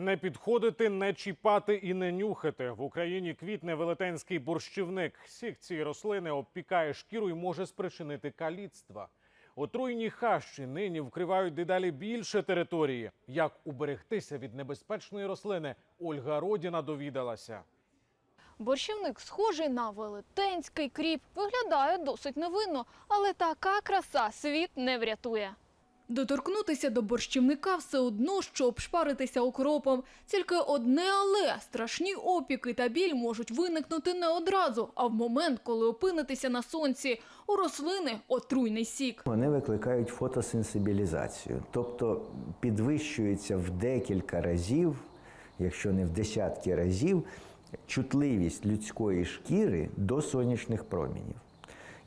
Не підходити, не чіпати і не нюхати. В Україні квітне велетенський борщівник. Сік цієї рослини обпікає шкіру і може спричинити каліцтва. Отруйні хащі нині вкривають дедалі більше території. Як уберегтися від небезпечної рослини, Ольга Родіна довідалася. Борщівник схожий на велетенський кріп. Виглядає досить невинно, але така краса світ не врятує. Доторкнутися до борщівника все одно, що обшпаритися окропом. Тільки одне але страшні опіки та біль можуть виникнути не одразу, а в момент, коли опинитеся на сонці. У рослини отруйний сік. Вони викликають фотосенсибілізацію, тобто підвищується в декілька разів, якщо не в десятки разів, чутливість людської шкіри до сонячних промінів.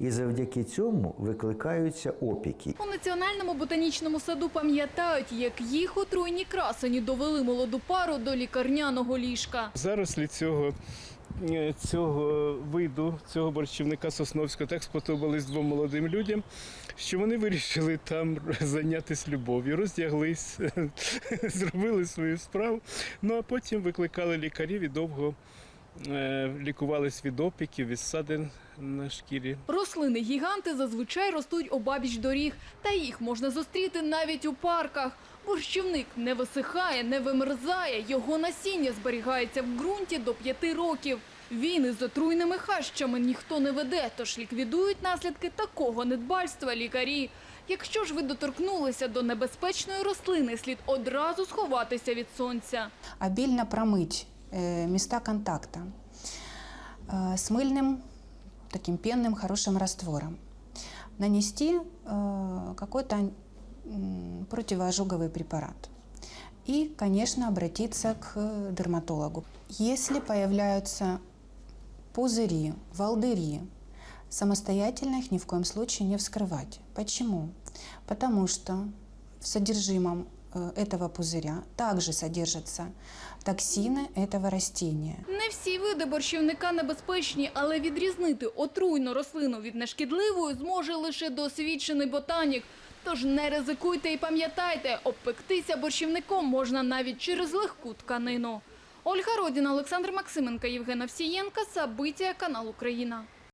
І завдяки цьому викликаються опіки. У національному ботанічному саду пам'ятають, як їх отруйні красені довели молоду пару до лікарняного ліжка. Зарослі цього, е, цього виду, цього борщівника Сосновського так сподобались двом молодим людям, що вони вирішили там зайнятися любов'ю, роздяглись, зробили свою справу. Ну а потім викликали лікарів і довго лікувались від опіків, від ссадин на шкірі. Рослини-гіганти зазвичай ростуть обабіч доріг, та їх можна зустріти навіть у парках. Борщівник не висихає, не вимерзає, його насіння зберігається в ґрунті до п'яти років. Війни з отруйними хащами ніхто не веде, тож ліквідують наслідки такого недбальства лікарі. Якщо ж ви доторкнулися до небезпечної рослини, слід одразу сховатися від сонця. обильно промыть э, места контакта э, с мыльным, таким пенным, хорошим раствором. Нанести э, какой-то противоожоговый препарат. И, конечно, обратиться к э, дерматологу. Если появляются пузыри, волдыри, самостоятельно их ни в коем случае не вскрывать. Почему? Потому что в содержимом э, этого пузыря также содержатся токсины этого растения. Не всі види борщівника небезпечні, але відрізнити отруйну рослину від нешкідливої зможе лише досвідчений ботанік. Тож не ризикуйте і пам'ятайте, обпектися борщівником можна навіть через легку тканину. Ольга Родіна, Олександр Максименко, Євген Овсієнка, Сабиття, канал Україна.